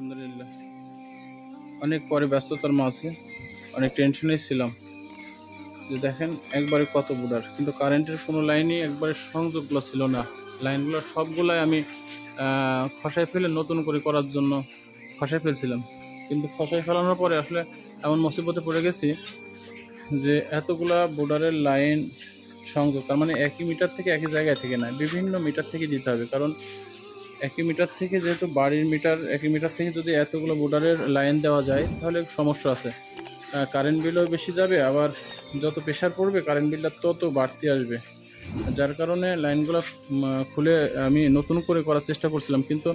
আলহামদুলিল্লাহ। অনেক পরে ব্যস্ততার মাঝে অনেক টেনশনে ছিলাম। যে দেখেন, একবারে কত বুডার কিন্তু কারেন্টের কোনো লাইনই একবারে সংযোগগুলো ছিল না। লাইনগুলো সবগুলাই আমি খসায় ফেলে নতুন করে করার জন্য খসায় ফেলছিলাম। কিন্তু খসায় ফেলানোর পরে আসলে এমন মুসিবতে পড়ে গেছি যে এতগুলা বোর্ডারের লাইন সংযোগ, তার মানে একই মিটার থেকে একই জায়গায় থেকে না বিভিন্ন মিটার থেকে দিতে হবে। কারণ একই মিটার থেকে যেহেতু বাড়ির মিটার একই মিটার থেকে যদি এতগুলো বোর্ডারের লাইন দেওয়া যায়, তাহলে সমস্যা আছে। কারেন্ট বিলও বেশি যাবে, আবার যত প্রেশার পড়বে কারেন্ট বিলটা তত বাড়তি আসবে। যার কারণে লাইনগুলো খুলে আমি নতুন করে করার চেষ্টা করছিলাম। কিন্তু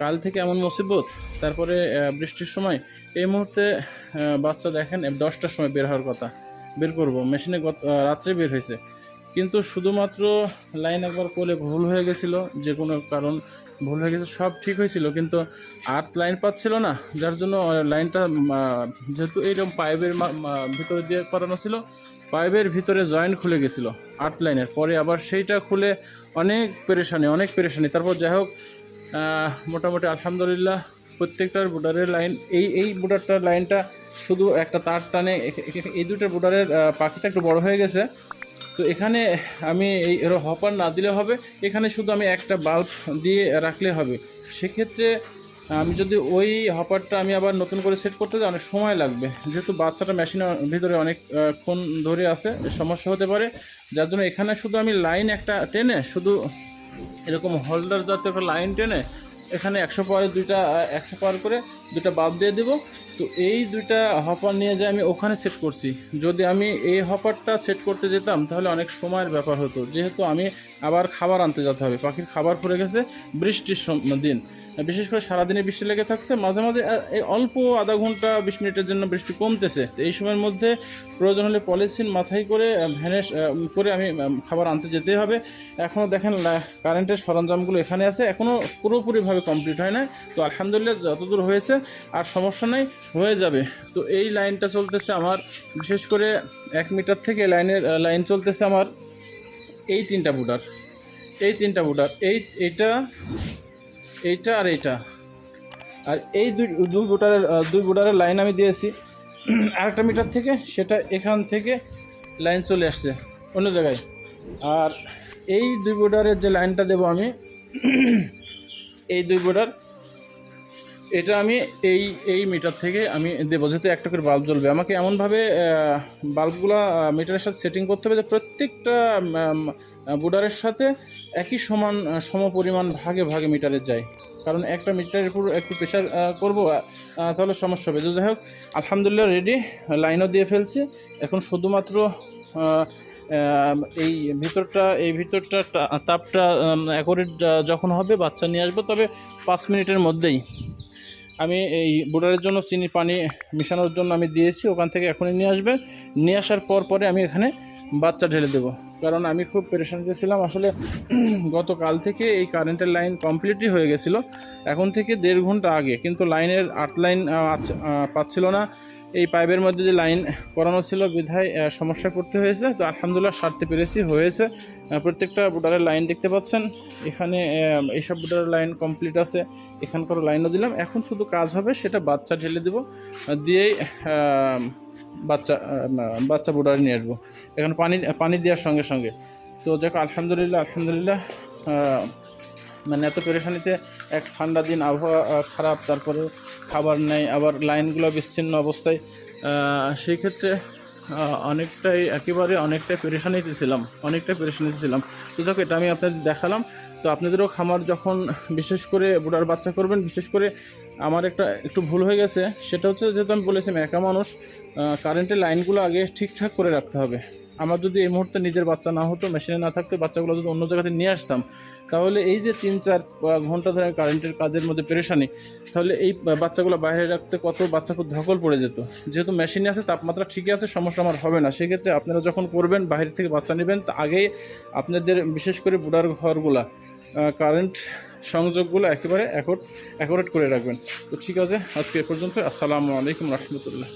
কাল থেকে এমন মুসিবত, তারপরে বৃষ্টির সময় এই মুহূর্তে বাচ্চা দেখেন দশটার সময় বের হওয়ার কথা। বের করব। মেশিনে গত রাত্রে বের হয়েছে। কিন্তু শুধুমাত্র লাইন একবার কোলে ভুল হয়ে গেছিল, যে কোনো কারণ ভুল হয়ে গেছে, সব ঠিক হয়েছিল, কিন্তু আর্থ লাইন পাচ্ছিল না, যার জন্য লাইনটা যেহেতু এইরকম পাইপের ভিতরে দিয়ে করানো ছিল, পাইপের ভিতরে জয়েন্ট খুলে গেছিল, আর্থ লাইনের। পরে আবার সেইটা খুলে অনেক পেরেশানি অনেক পেরেশানি। তারপর যাই হোক মোটামুটি আলহামদুলিল্লাহ প্রত্যেকটার বুডারের লাইন, এই এই বুডারটার লাইনটা শুধু একটা তার টানে এই দুটো বুডারের পাখিটা একটু বড় হয়ে গেছে। তো এখানে আমি এই হপার না দিলে হবে। এখানে শুধু আমি একটা বাল্ব দিয়ে রাখলে হবে। সেক্ষেত্রে আমি যদি ওই হপারটা আমি আবার নতুন করে সেট করতে যাই, অনেক সময় লাগবে। যেহেতু বাচ্চাটা মেশিনের ভিতরে অনেকক্ষণ ধরে আছে, সমস্যা হতে পারে। যার জন্য এখানে শুধু আমি লাইন একটা টেনে, শুধু এরকম হোল্ডার জাতীয় একটা লাইন টেনে, এখানে একশো পাওয়ারে, দুইটা একশো পাওয়ার করে দুইটা বাল্ব দিয়ে দেবো। তো এই দুইটা হপার নিয়ে যে আমি ওখানে সেট করছি, যদি আমি এই হপারটা সেট করতে যেতাম, তাহলে অনেক সময়ের ব্যাপার হতো। যেহেতু আমি আবার খাবার আনতে যেতে হবে, পাখির খাবার পড়ে গেছে বৃষ্টির দিন। বিশেষ করে সারাদিনে বৃষ্টি লেগে থাকছে, মাঝে মাঝে অল্প আধা ঘণ্টা, বিশ মিনিটের জন্য বৃষ্টি কমতেছে। এই সময়ের মধ্যে প্রয়োজন হলে পলিথিন মাথায় করে ভ্যানে করে আমি খাবার আনতে যেতেই হবে। এখনও দেখেন কারেন্টের সরঞ্জামগুলো এখানে আছে এখনও পুরোপুরিভাবে কমপ্লিট হয় না তো আলহামদুলিল্লাহ, যতদূর হয়েছে আর সমস্যা নেই, হয়ে যাবে। তো এই লাইনটা চলতেছে আমার, বিশেষ করে এক মিটার থেকে লাইনের লাইন চলতেছে আমার এই তিনটা বুডার এই তিনটা বুডার এই, এইটা এইটা আর এইটা। আর এই দুই দুই বুটারের দুই বুটারের লাইন আমি দিয়েছি। আরেকটা মিটার থেকে, সেটা এখান থেকে লাইন চলে আসছে অন্য জায়গায়। আর এই দুই বুটারের যে লাইনটা দেবো আমি, এই দুই বুটার এটা আমি এই এই মিটার থেকে আমি দেবো যেহেতু একটা করে বাল্ব জ্বলবে। আমাকে এমনভাবে বাল্বগুলো মিটারের সাথে সেটিং করতে হবে যে প্রত্যেকটা বুডারের সাথে একই সমান আহ, সমপরিমাণ ভাগে ভাগে মিটারে যায়। কারণ একটা মিটারের উপর একটু প্রেশার করব তাহলে সমস্যা হবে। যাই হোক আলহামদুলিল্লাহ রেডি লাইনও দিয়ে ফেলছি। এখন শুধুমাত্র এই ভিতরটা এই ভিতরটা তাপটা অ্যাকোরেট যখন হবে বাচ্চা নিয়ে আসব। তবে পাঁচ মিনিটের মধ্যেই। আমি এই বোটারের জন্য চিনি, পানি মেশানোর জন্য আমি দিয়েছি, ওখান থেকে এখনই নিয়ে আসবে। নিয়ে আসার পর পরে আমি এখানে বাচ্চা ঢেলে দেবো। কারণ আমি খুব পেরেশানিতে ছিলাম আসলে গতকাল থেকে এই কারেন্টের লাইন কমপ্লিটই হয়ে গেছিল। এখন থেকে দেড় ঘণ্টা আগে, কিন্তু লাইনের আট লাইন পাচ্ছিল না। এই পাইপের মধ্যে যে লাইন করানো ছিল বিধায় আহ, সমস্যায় পড়তে হয়েছে। তো আলহামদুলিল্লাহ সারতে পেরেছি হয়েছে। প্রত্যেকটা বুটারের লাইন দেখতে পাচ্ছেন। এখানে এইসব বুটারের লাইন কমপ্লিট আছে। এখানকার লাইনও দিলাম। এখন শুধু কাজ হবে সেটা বাচ্চা ঢেলে দেবো দিয়েই বাচ্চা বাচ্চা বুটারে নিয়ে আসব। এখন পানি পানি দেওয়ার সঙ্গে সঙ্গে। তো দেখো আলহামদুলিল্লাহ আলহামদুলিল্লাহ মানে এত পেরেশানিতে এক ঠান্ডা দিন, আবহাওয়া খারাপ, তারপরে খাবার নেই, আবার লাইনগুলো বিচ্ছিন্ন অবস্থায় সেই ক্ষেত্রে অনেকটাই, একেবারে অনেকটাই পেরেশানিতে ছিলাম, অনেকটাই পেরেশানিতে ছিলাম। তো দেখো এটা আমি আপনাদের দেখালাম। তো আপনাদেরও খামার যখন বিশেষ করে বুড়ার বাচ্চা করবেন, বিশেষ করে আমার একটা একটু ভুল হয়ে গেছে, সেটা হচ্ছে যেহেতু আমি বলেছিলাম, একা মানুষ কারেন্টের লাইনগুলো আগে ঠিকঠাক করে রাখতে হবে। আমার যদি এই মুহূর্তে নিজের বাচ্চা না হতো মেশিনে না থাকতো বাচ্চাগুলো যদি অন্য জায়গাতে নিয়ে আসতাম, তাহলে এই যে তিন চার ঘণ্টা ধরে কারেন্টের কাজের মধ্যে পেরেশানি, তাহলে এই বাচ্চাগুলো বাইরে রাখতে কত বাচ্চা খুব ধকল পড়ে যেত। যেহেতু মেশিনে আছে, তাপমাত্রা ঠিকই আছে, সমস্যা আমার হবে না। সেক্ষেত্রে আপনারা যখন করবেন, বাইরে থেকে বাচ্চা নেবেন, তা আগেই আপনাদের বিশেষ করে বুড়ার ঘরগুলা কারেন্ট সংযোগগুলো একেবারে অ্যাকোরেট করে রাখবেন। তো ঠিক আছে, আজকে এ পর্যন্ত আসসালামু আলাইকুম রহমতুল্লাহ।